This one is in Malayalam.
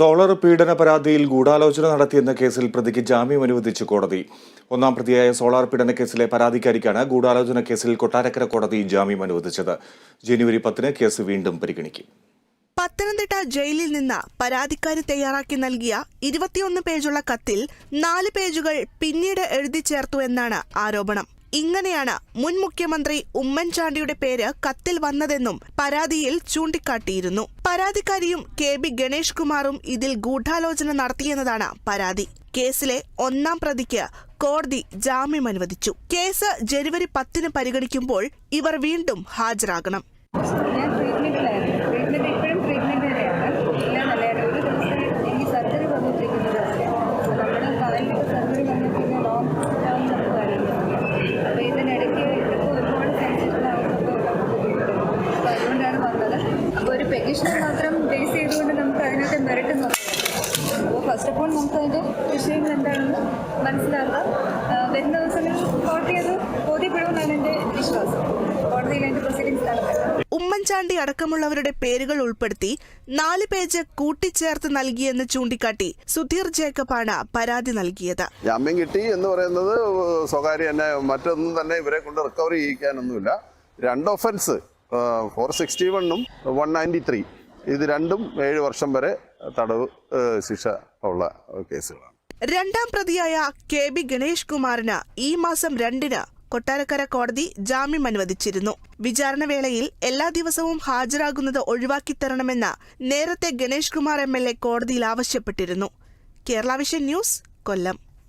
സോളർ പീഡന പരാതിയിൽ ഗൂഢാലോചന നടത്തിയെന്ന കേസിൽ പ്രതിക്ക് ജാമ്യം അനുവദിച്ചു കോടതി. ഒന്നാം പ്രതിയായ സോളാർ പീഡന കേസിലെ പരാതിക്കാരിക്കാണ് ഗൂഢാലോചന കേസിൽ കൊട്ടാരക്കര കോടതി ജാമ്യം അനുവദിച്ചത്. ജനുവരി പത്തിന് കേസ് വീണ്ടും പരിഗണിക്കും. പത്തനംതിട്ട ജയിലിൽ നിന്ന് പരാതിക്കാരി തയ്യാറാക്കി നൽകിയ ഇരുപത്തിയൊന്ന് പേജുള്ള കത്തിൽ നാല് പേജുകൾ പിന്നീട് എഴുതി ചേർത്തു എന്നാണ് ആരോപണം. ഇങ്ങനെയാണ് മുൻ മുഖ്യമന്ത്രി ഉമ്മൻചാണ്ടിയുടെ പേര് കത്തിൽ വന്നതെന്നും പരാതിയിൽ ചൂണ്ടിക്കാട്ടിയിരുന്നു. പരാതിക്കാരിയും കെ ബി ഗണേഷ് കുമാറും ഇതിൽ ഗൂഢാലോചന നടത്തിയെന്നതാണ് പരാതി. കേസിലെ ഒന്നാം പ്രതിക്ക് കോടതി ജാമ്യം അനുവദിച്ചു. കേസ് ജനുവരി പത്തിന് പരിഗണിക്കുമ്പോൾ ഇവർ വീണ്ടും ഹാജരാകണം. പെറ്റീഷനെ മാത്രം ബേസ് ചെയ്തുകൊണ്ട് നമുക്ക് അതിനകത്ത് മെറിറ്റ് നോക്കാം അപ്പോൾ ഫസ്റ്റ് ഓഫ് ഓൾ നമുക്ക് അതിന്റെ വിഷയങ്ങൾ എന്താണെന്ന് മനസ്സിലാക്കാം. വരുന്ന ദിവസങ്ങളിൽ കോടതി അത് ബോധ്യപ്പെടുമെന്നാണ് എന്റെ വിശ്വാസം. കോടതിയിൽ അതിന്റെ പ്രൊസീഡിങ്സ് നടക്കാം. ഉമ്മൻചാണ്ടി അടക്കമുള്ളവരുടെ പേരുകൾ ഉൾപ്പെടുത്തി നാല് പേജ് കൂട്ടിച്ചേർത്ത് നൽകിയെന്ന് ചൂണ്ടിക്കാട്ടി സുധീർ ജേക്കബാണ് പരാതി നൽകിയത്. ജാമ്യം കിട്ടി എന്ന് പറയുന്നത് സ്വകാര്യ തന്നെ മറ്റൊന്നും തന്നെ ഇവരെ കൊണ്ട് റിക്കവറി ചെയ്യിക്കാനൊന്നുമില്ല. രണ്ട് ഒഫൻസ് ഫോർ സിക്സ്റ്റി വണ്ണും വൺ നയന്റി ത്രീ. ഇത് രണ്ടും ഏഴ് വർഷം വരെ തടവ് ശിക്ഷ ഉള്ള കേസുകളാണ്. രണ്ടാം പ്രതിയായ കെ ബി ഗണേഷ് കുമാറിന് ഈ മാസം രണ്ടിന് കൊട്ടാരക്കര കോടതി ജാമ്യം അനുവദിച്ചിരുന്നു. വിചാരണ വേളയിൽ എല്ലാ ദിവസവും ഹാജരാകുന്നത് ഒഴിവാക്കി തരണമെന്ന് നേരത്തെ Ganesh Kumar M L A കോടതിയിൽ ആവശ്യപ്പെട്ടിരുന്നു. Kerala vision news Kollam.